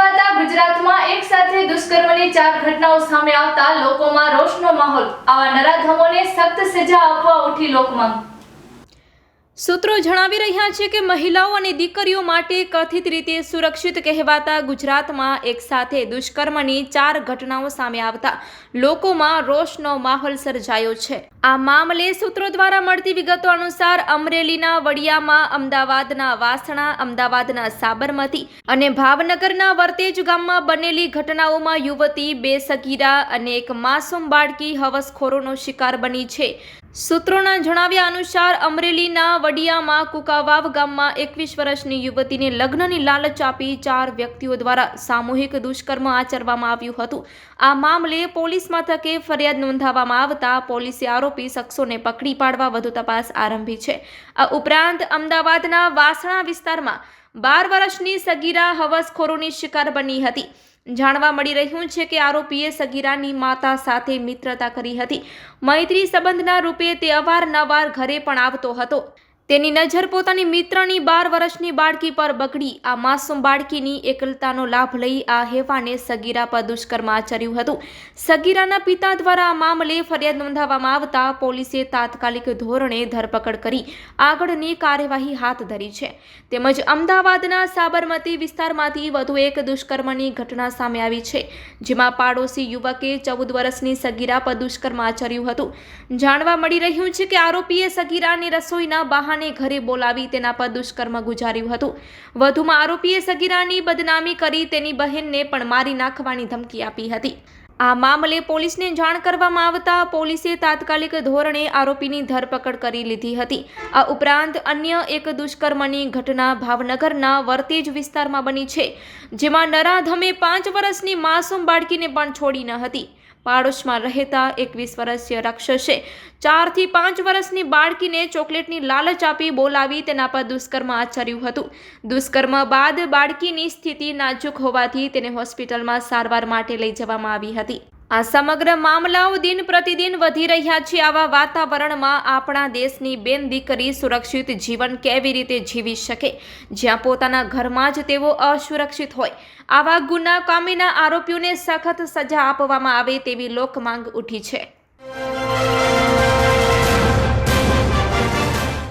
કહેવાતા ગુજરાતમાં એક સાથે દુષ્કર્મની ચાર ઘટનાઓ સામે આવતા લોકોમાં રોષનો માહોલ. આવા નરાધમોને સખ્ત સજા આપવા ઉઠી લોકમાં સૂત્રો જણાવી રહ્યા છે કે મહિલાઓ અને દીકરીઓ માટે કથિત રીતે સુરક્ષિત કહેવાતા ગુજરાતમાં એક સાથે દુષ્કર્મની ચાર ઘટનાઓ સામે આવતા લોકોમાં રોષનો માહોલ સર્જાયો છે. આ મામલે સૂત્રો દ્વારા મળતી વિગતો અનુસાર અમરેલીના વડિયામાં અમદાવાદના વાસણા, અમદાવાદના સાબરમતી અને ભાવનગરના વર્તેજ ગામમાં બનેલી ઘટનાઓમાં યુવતી, બે સગીરા અને એક માસૂમ બાળકી હવસખોરોનો શિકાર બની છે. સૂત્રોના જણાવ્યા અનુસાર અમરેલીના વડિયામાં કુકાવાવ ગામમાં એકવીસ વર્ષની યુવતીને લગ્નની લાલચ આપી ચાર વ્યક્તિઓ દ્વારા સામૂહિક દુષ્કર્મ આચરવામાં આવ્યું હતું. આ મામલે પોલીસ મથકે ફરિયાદ નોંધાવવામાં આવતા પોલીસે આરોપી શખ્સોને પકડી પાડવા વધુ તપાસ આરંભી છે. આ ઉપરાંત અમદાવાદના વાસણા વિસ્તારમાં બાર વર્ષની સગીરા હવસખોરોની શિકાર બની હતી. જાણવા મળી રહ્યું છે કે આરોપીએ સગીરાની માતા સાથે મિત્રતા કરી હતી. મૈત્રી સંબંધના રૂપે તે અવારનવાર ઘરે પણ આવતો હતો. તેની નજર પોતાની મિત્રની બાર વર્ષની બાળકી પર બગડી. આ માસૂમ બાળકીની એકલતાનો લાભ લઈ આ હેવાને સગીરા પર દુષ્કર્મ આચર્યું હતું. સગીરાના પિતા દ્વારા આ મામલે ફરિયાદ નોંધાવવામાં આવતા પોલીસે તાત્કાલિક ધોરણે ધરપકડ કરી આગળની કાર્યવાહી હાથ ધરી છે. તેમજ અમદાવાદના સાબરમતી વિસ્તારમાંથી વધુ એક દુષ્કર્મની ઘટના સામે આવી છે, જેમાં પાડોશી યુવકે ચૌદ વર્ષની સગીરા પર દુષ્કર્મ આચર્યું હતું. જાણવા મળી રહ્યું છે કે આરોપીએ સગીરાની રસોઈના બહાને ઘરે બોલાવી તેના પર દુષ્કર્મ ગુજાર્યું હતું. વધુમાં આરોપીએ સગીરાની બદનામી કરી તેની બહેનને પણ મારી નાખવાની ધમકી આપી હતી. આ મામલે પોલીસને જાણ કરવામાં આવતા પોલીસે તાત્કાલિક ધોરણે આરોપીની ધરપકડ કરી લીધી હતી. આ ઉપરાંત અન્ય એક દુષ્કર્મની ઘટના ભાવનગરના વર્તેજ વિસ્તારમાં બની છે, જેમાં નરાધમે પાંચ વર્ષની માસૂમ બાળકીને પણ છોડી ન હતી. પાડોશમાં રહેતા એકવીસ વર્ષીય રાક્ષસે ચારથી પાંચ વર્ષની બાળકીને ચોકલેટની લાલચ આપી બોલાવી તેના પર દુષ્કર્મ આચર્યું હતું. દુષ્કર્મ બાદ બાળકીની સ્થિતિ નાજુક હોવાથી તેને હોસ્પિટલમાં સારવાર માટે લઈ જવામાં આવી હતી. આ સમગ્ર મામલાઓ દિન પ્રતિદિન વધી રહ્યા છે. આવા વાતાવરણમાં આપણા દેશની બેન દીકરી સુરક્ષિત જીવન કેવી રીતે જીવી શકે? જ્યાં પોતાના ઘરમાં જ તેઓ અસુરક્ષિત હોય. આવા ગુના કામીના આરોપીઓને સખત સજા આપવામાં આવે તેવી લોકમાંગ ઉઠી છે.